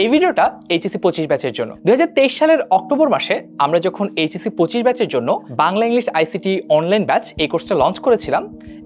এই ভিডিওটা এইচএসি পঁচিশ ব্যাচের জন্য। দুহাজার তেইশ সালের অক্টোবর মাসে আমরা যখন এইচএসি পঁচিশ ব্যাচের জন্য Bangla English ICT online batch এই কোর্সটা লঞ্চ করেছিলাম,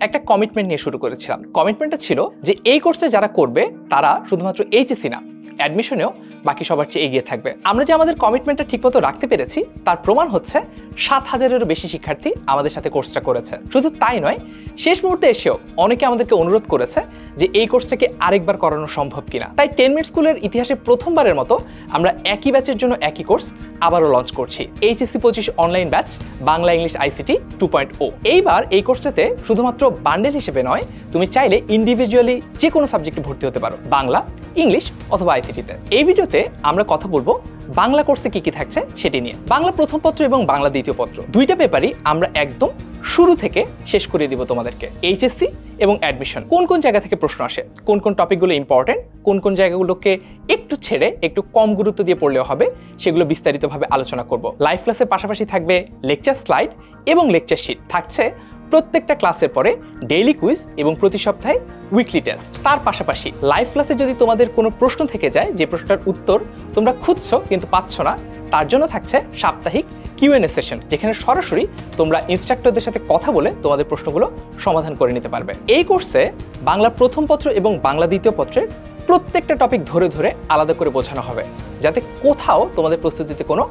একটা কমিটমেন্ট নিয়ে শুরু করেছিলাম। কমিটমেন্টটা ছিল যে এই কোর্সে যারা করবে, তারা শুধুমাত্র এইচএসি না অ্যাডমিশনেও বাকি সবার চেয়ে এগিয়ে থাকবে। আমরা যে আমাদের কমিটমেন্টটা ঠিকমতো রাখতে পেরেছি, তার প্রমাণ হচ্ছে সাত হাজারেরও বেশি শিক্ষার্থী আমাদের সাথে কোর্সটা করেছে। শুধু তাই নয়, শেষ মুহূর্তে এসেও অনেকে আমাদেরকে অনুরোধ করেছে যে এই কোর্সটাকে আরেকবার করানো সম্ভব কিনা। তাই টেন মিনিট স্কুলের ইতিহাসে প্রথমবারের মতো আমরা একই ব্যাচের জন্য একই কোর্স আবারও লঞ্চ করছি। এইচএসসি পঁচিশ online batch Bangla English ICT two point o এইবার এই কোর্সটাতে শুধুমাত্র বান্ডেল হিসেবে নয়, তুমি চাইলে ইন্ডিভিজুয়ালি যে কোনো সাবজেক্টে ভর্তি হতে পারো, বাংলা ইংলিশ অথবা আইসিটিতে এই ভিডিওতে আমরা কথা বলব বাংলা কোর্সে কি কি থাকছে সেটি নিয়ে। বাংলা প্রথম পত্র এবং বাংলা দ্বিতীয় পত্র। দুইটা পেপারই আমরা একদম শুরু থেকে শেষ করে দিব তোমাদেরকে। এইচএসসি এবং অ্যাডমিশন। কোন কোন জায়গা থেকে প্রশ্ন আসে? কোন কোন টপিকগুলো ইম্পর্টেন্ট কোন কোন জায়গাগুলোকে একটু ছেড়ে, একটু কম গুরুত্ব দিয়ে পড়লেও হবে, সেগুলো বিস্তারিতভাবে আলোচনা করব। লাইভ ক্লাসের পাশাপাশি থাকবে লেকচার স্লাইড এবং লেকচার শিট। থাকছে প্রত্যেকটা ক্লাসের পরে ডেইলি কুইজ এবং প্রতি সপ্তাহে উইকলি টেস্ট তার পাশাপাশি লাইভ ক্লাসে যদি তোমাদের কোনো প্রশ্ন থেকে যায়, যে প্রশ্নটার উত্তর তোমরা খুঁজছো কিন্তু পাচ্ছ না, তার জন্য থাকছে সাপ্তাহিক কিউএনএ সেশন যেখানে সরাসরি তোমরা ইনস্ট্রাক্টরদের সাথে কথা বলে তোমাদের প্রশ্নগুলো সমাধান করে নিতে পারবে। এই কোর্সে বাংলা প্রথম পত্র এবং বাংলা দ্বিতীয় পত্রের প্রত্যেকটা টপিক ধরে ধরে আলাদা করে বোঝানো হবে, যাতে কোথাও তোমাদের প্রস্তুতিতে কোনো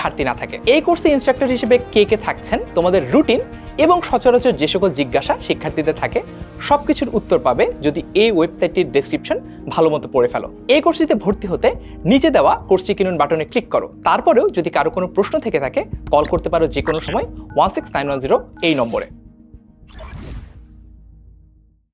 ঘাটতি না থাকে। এই কোর্সে ইনস্ট্রাক্টর হিসেবে কে কে থাকছেন? তোমাদের রুটিন এবং সচরাচর যে সকল জিজ্ঞাসা শিক্ষার্থীদের থাকে সব কিছুর উত্তর পাবে যদি এই ওয়েবসাইটটির ডেসক্রিপশন ভালো মতো পড়ে ফেলো। এই কোর্সটিতে ভর্তি হতে নিচে দেওয়া কোর্সটি কিনুন বাটনে ক্লিক করো। তারপরেও যদি কারও কোনো প্রশ্ন থেকে থাকে, কল করতে পারো যে কোনো সময় one six nine one zero এই নম্বরে।